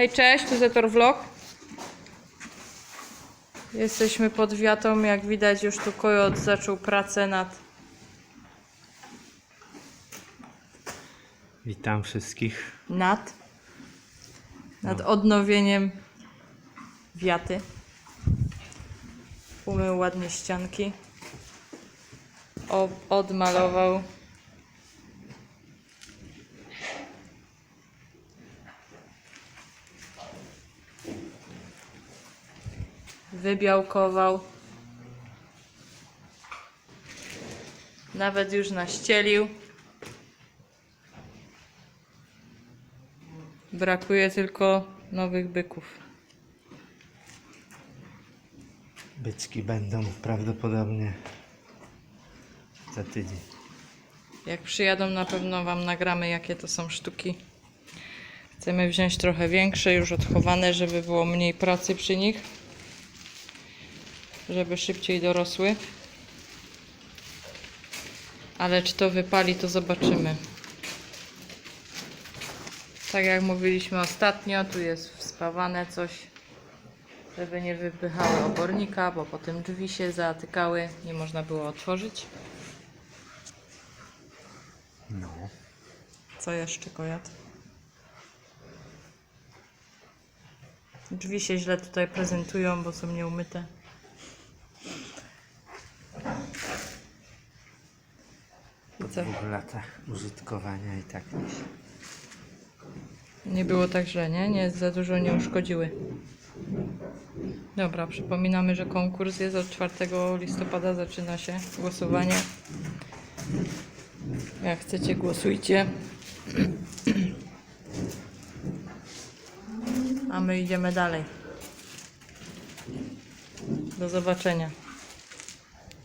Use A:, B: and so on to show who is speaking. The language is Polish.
A: Hej, cześć, tu Zetor Vlog. Jesteśmy pod wiatą, jak widać już tu kojot zaczął pracę nad
B: Witam wszystkich.
A: nad nad odnowieniem wiaty. Umył ładnie ścianki. O, odmalował. Wybiałkował. Nawet już naścielił. Brakuje tylko nowych byków.
B: Byczki będą prawdopodobnie za tydzień.
A: Jak przyjadą, na pewno Wam nagramy, jakie to są sztuki. Chcemy wziąć trochę większe, już odchowane, żeby było mniej pracy przy nich. Żeby szybciej dorosły. Ale czy to wypali, to zobaczymy. Tak jak mówiliśmy ostatnio, tu jest wspawane coś, żeby nie wypychały obornika, bo potem drzwi się zatykały, nie można było otworzyć.
B: No.
A: Co jeszcze, kojat? Drzwi się źle tutaj prezentują, bo są nieumyte. I co?
B: dwóch latach użytkowania i tak nie się.
A: Nie było tak źle, nie? Nie za dużo nie uszkodziły. Dobra, przypominamy, że konkurs jest od 4 listopada, zaczyna się głosowanie. Jak chcecie, głosujcie. A my idziemy dalej. Do zobaczenia.